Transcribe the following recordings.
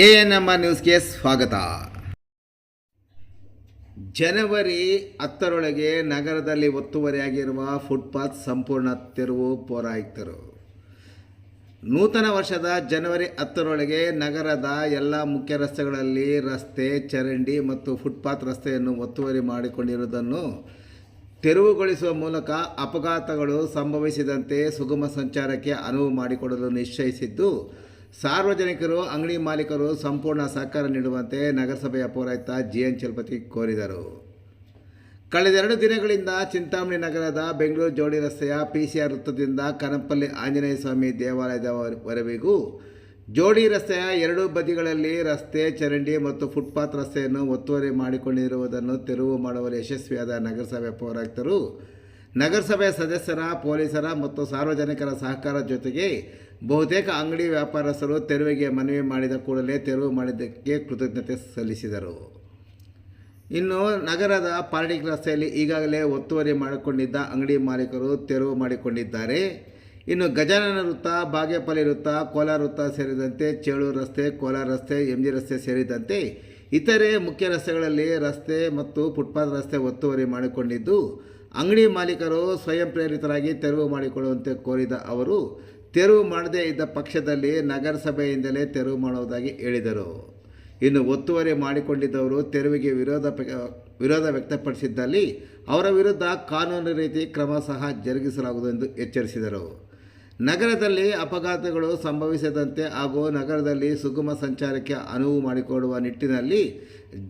A N M R ನ್ಯೂಸ್ಗೆ ಸ್ವಾಗತ. ಜನವರಿ ಹತ್ತರೊಳಗೆ ನಗರದಲ್ಲಿ ಒತ್ತುವರಿಯಾಗಿರುವ ಫುಟ್ಪಾತ್ ಸಂಪೂರ್ಣ ತೆರವು ಪೌರಾಯುಕ್ತರು ನೂತನ ವರ್ಷದ ಜನವರಿ ಹತ್ತರೊಳಗೆ ನಗರದ ಎಲ್ಲ ಮುಖ್ಯ ರಸ್ತೆಗಳಲ್ಲಿ ರಸ್ತೆ, ಚರಂಡಿ ಮತ್ತು ಫುಟ್ಪಾತ್ ರಸ್ತೆಯನ್ನು ಒತ್ತುವರಿ ಮಾಡಿಕೊಂಡಿರುವುದನ್ನು ತೆರವುಗೊಳಿಸುವ ಮೂಲಕ ಅಪಘಾತಗಳು ಸಂಭವಿಸಿದಂತೆ ಸುಗಮ ಸಂಚಾರಕ್ಕೆ ಅನುವು ಮಾಡಿಕೊಡಲು ನಿಶ್ಚಯಿಸಿದ್ದು ಸಾರ್ವಜನಿಕರು, ಅಂಗಡಿ ಮಾಲೀಕರು ಸಂಪೂರ್ಣ ಸಹಕಾರ ನೀಡುವಂತೆ ನಗರಸಭೆಯ ಪೌರಾಯುಕ್ತ ಜಿ ಎನ್ ಚಲಪತಿ ಕೋರಿದರು. ಕಳೆದೆರಡು ದಿನಗಳಿಂದ ಚಿಂತಾಮಣಿ ನಗರದ ಬೆಂಗಳೂರು ಜೋಡಿ ರಸ್ತೆಯ ಪಿ ಸಿ ಆರ್ ವೃತ್ತದಿಂದ ಕನಪಲ್ಲಿ ಆಂಜನೇಯ ಸ್ವಾಮಿ ದೇವಾಲಯದವರೆಗೂ ಜೋಡಿ ರಸ್ತೆಯ ಎರಡೂ ಬದಿಗಳಲ್ಲಿ ರಸ್ತೆ, ಚರಂಡಿ ಮತ್ತು ಫುಟ್ಪಾತ್ ರಸ್ತೆಯನ್ನು ಒತ್ತುವರಿ ಮಾಡಿಕೊಂಡಿರುವುದನ್ನು ತೆರವು ಮಾಡುವಲ್ಲಿ ಯಶಸ್ವಿಯಾದ ನಗರಸಭೆ ಪೌರಾಯುಕ್ತರು ನಗರಸಭೆ ಸದಸ್ಯರ, ಪೊಲೀಸರ ಮತ್ತು ಸಾರ್ವಜನಿಕರ ಸಹಕಾರ ಜೊತೆಗೆ ಬಹುತೇಕ ಅಂಗಡಿ ವ್ಯಾಪಾರಸ್ಥರು ತೆರವಿಗೆ ಮನವಿ ಮಾಡಿದ ಕೂಡಲೇ ತೆರವು ಮಾಡಿದ್ದಕ್ಕೆ ಕೃತಜ್ಞತೆ ಸಲ್ಲಿಸಿದರು. ಇನ್ನು ನಗರದ ಪಾರ್ಟಿಕ್ ರಸ್ತೆಯಲ್ಲಿ ಈಗಾಗಲೇ ಒತ್ತುವರಿ ಮಾಡಿಕೊಂಡಿದ್ದ ಅಂಗಡಿ ಮಾಲೀಕರು ತೆರವು ಮಾಡಿಕೊಂಡಿದ್ದಾರೆ. ಇನ್ನು ಗಜಾನನ ವೃತ್ತ, ಬಾಗೇಪಲ್ಲಿ ವೃತ್ತ, ಕೋಲಾರ ವೃತ್ತ ಸೇರಿದಂತೆ ಚೇಳೂರು ರಸ್ತೆ, ಕೋಲಾರ ರಸ್ತೆ ಎಂ ಜಿ ರಸ್ತೆ ಸೇರಿದಂತೆ ಇತರೆ ಮುಖ್ಯ ರಸ್ತೆಗಳಲ್ಲಿ ರಸ್ತೆ ಮತ್ತು ಫುಟ್ಪಾತ್ ರಸ್ತೆ ಒತ್ತುವರಿ ಮಾಡಿಕೊಂಡಿದ್ದು ಅಂಗಡಿ ಮಾಲೀಕರು ಸ್ವಯಂ ಪ್ರೇರಿತರಾಗಿ ತೆರವು ಮಾಡಿಕೊಳ್ಳುವಂತೆ ಕೋರಿದ ಅವರು, ತೆರವು ಮಾಡದೇ ಇದ್ದ ಪಕ್ಷದಲ್ಲಿ ನಗರಸಭೆಯಿಂದಲೇ ತೆರವು ಮಾಡುವುದಾಗಿ ಹೇಳಿದರು. ಇನ್ನು ಒತ್ತುವರಿ ಮಾಡಿಕೊಂಡಿದ್ದವರು ತೆರವಿಗೆ ವಿರೋಧ ವಿರೋಧ ವ್ಯಕ್ತಪಡಿಸಿದ್ದಲ್ಲಿ ಅವರ ವಿರುದ್ಧ ಕಾನೂನು ರೀತಿ ಕ್ರಮ ಸಹ ಜರುಗಿಸಲಾಗುವುದು ಎಂದು ಎಚ್ಚರಿಸಿದರು. ನಗರದಲ್ಲಿ ಅಪಘಾತಗಳು ಸಂಭವಿಸದಂತೆ ಹಾಗೂ ನಗರದಲ್ಲಿ ಸುಗಮ ಸಂಚಾರಕ್ಕೆ ಅನುವು ಮಾಡಿಕೊಡುವ ನಿಟ್ಟಿನಲ್ಲಿ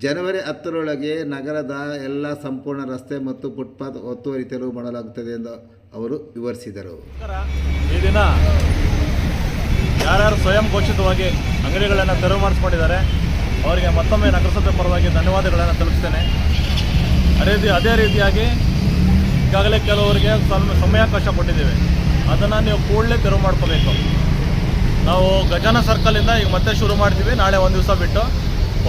ಜನವರಿ ಹತ್ತರೊಳಗೆ ನಗರದ ಎಲ್ಲ ಸಂಪೂರ್ಣ ರಸ್ತೆ ಮತ್ತು ಫುಟ್ಪಾತ್ ಒತ್ತುವರಿ ತೆರವು ಮಾಡಲಾಗುತ್ತದೆ ಎಂದು ಅವರು ವಿವರಿಸಿದರು. ಈ ದಿನ ಯಾರ್ಯಾರು ಸ್ವಯಂ ಘೋಷಿತವಾಗಿ ಅಂಗಡಿಗಳನ್ನು ತೆರವು ಮಾಡಿಸ್ಕೊಂಡಿದ್ದಾರೆ, ಅವರಿಗೆ ಮತ್ತೊಮ್ಮೆ ನಗರಸಭೆ ಪರವಾಗಿ ಧನ್ಯವಾದಗಳನ್ನು ತಲುಪಿಸ್ತೇನೆ ಅದೇ ಅದೇ ರೀತಿಯಾಗಿ ಈಗಾಗಲೇ ಕೆಲವರಿಗೆ ಸ್ವಲ್ಪ ಸಮಯಾವಕಾಶ ಕೊಟ್ಟಿದ್ದೇವೆ. ಅದನ್ನು ನೀವು ಕೂಡಲೇ ತೆರವು ಮಾಡ್ಕೋಬೇಕು. ನಾವು ಗಜಾನ ಸರ್ಕಲಿಂದ ಈಗ ಮತ್ತೆ ಶುರು ಮಾಡ್ತೀವಿ. ನಾಳೆ ಒಂದು ದಿವಸ ಬಿಟ್ಟು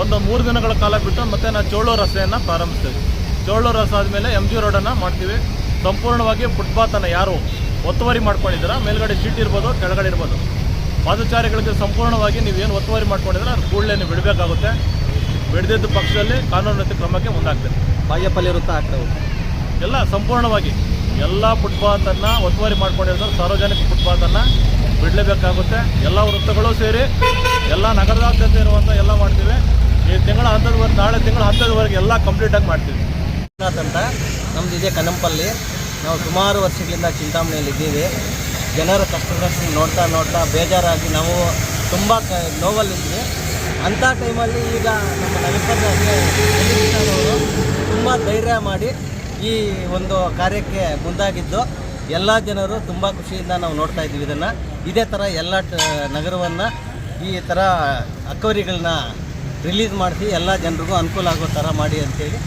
ಒಂದು ಮೂರು ದಿನಗಳ ಕಾಲ ಬಿಟ್ಟು ಮತ್ತೆ ನಾವು ಚೋಳೋ ರಸ್ತೆಯನ್ನು ಪ್ರಾರಂಭಿಸ್ತೀವಿ. ಚೋಳೋ ರಸ್ತೆ ಆದಮೇಲೆ ಎಂ ಜಿ ರೋಡನ್ನು ಮಾಡ್ತೀವಿ. ಸಂಪೂರ್ಣವಾಗಿ ಫುಟ್ಪಾತನ್ನು ಯಾರು ಒತ್ತುವರಿ ಮಾಡ್ಕೊಂಡಿದ್ದೀರಾ? ಮೇಲ್ಗಡೆ ಶೀಟ್ ಇರ್ಬೋದು ಕೆಳಗಡೆ ಇರ್ಬೋದು. ಪಾದಚಾರಿಗಳಿಗೆ ಸಂಪೂರ್ಣವಾಗಿ ನೀವೇನು ಒತ್ತುವರಿ ಮಾಡ್ಕೊಂಡಿದ್ರೆ ಅದು ಕೂಡಲೇ ನೀವು ಬಿಡಬೇಕಾಗುತ್ತೆ. ಬಿಡದಿದ್ದ ಪಕ್ಷದಲ್ಲಿ ಕಾನೂನು ರೀತಿ ಕ್ರಮಕ್ಕೆ ಮುಂದಾಗ್ತದೆ. ಬಾಗೇಪಲ್ಲಿ ವೃತ್ತ ಆ ಕಡೆ ಎಲ್ಲ ಸಂಪೂರ್ಣವಾಗಿ. ಎಲ್ಲ ಫುಟ್ಪಾತನ್ನು ಒತ್ತುವರಿ ಮಾಡ್ಕೊಂಡಿರ್ತಾರೆ ಸಾರ್ವಜನಿಕ ಫುಟ್ಪಾತನ್ನು ಬಿಡಲೇಬೇಕಾಗುತ್ತೆ. ಎಲ್ಲ ವೃತ್ತಗಳು ಸೇರಿ ಎಲ್ಲ ನಗರದಾದ್ಯಂತ ಇರುವಂಥ ಎಲ್ಲ ಮಾಡ್ತೀವಿ. ಈ ತಿಂಗಳ ಹತ್ತದವರೆಗೆ ನಾಳೆ ತಿಂಗಳ ಹತ್ತದವರೆಗೆ ಎಲ್ಲ ಕಂಪ್ಲೀಟಾಗಿ ಮಾಡ್ತೀವಿ. ಅಂತ. ನಮ್ದು ಇದೆ ಕನಂಪಲ್ಲಿ. ನಾವು ಸುಮಾರು ವರ್ಷಗಳಿಂದ ಚಿಂತಾಮಣಿಯಲ್ಲಿ ಇದ್ದೀವಿ. ಜನರ ಕಷ್ಟದಷ್ಟು ನೋಡ್ತಾ ನೋಡ್ತಾ ಬೇಜಾರಾಗಿ ನಾವು ತುಂಬ ಕ ನೋವಲ್ಲಿದ್ವಿ ಅಂಥ ಟೈಮಲ್ಲಿ ಈಗ ನಮ್ಮ ನಗರಸಭೆ ತುಂಬ ಧೈರ್ಯ ಮಾಡಿ ಈ ಒಂದು ಕಾರ್ಯಕ್ಕೆ ಮುಂದಾಗಿದ್ದು ಎಲ್ಲ ಜನರು ತುಂಬ ಖುಷಿಯಿಂದ ನಾವು ನೋಡ್ತಾ ಇದ್ದೀವಿ ಇದನ್ನು. ಇದೇ ಥರ ಎಲ್ಲ ನಗರವನ್ನು ಈ ಥರ ಅಕ್ಕವರಿಗಳನ್ನ ರಿಲೀಸ್ ಮಾಡಿಸಿ ಎಲ್ಲ ಜನರಿಗೂ ಅನುಕೂಲ ಆಗೋ ಥರ ಮಾಡಿ ಅಂತೇಳಿ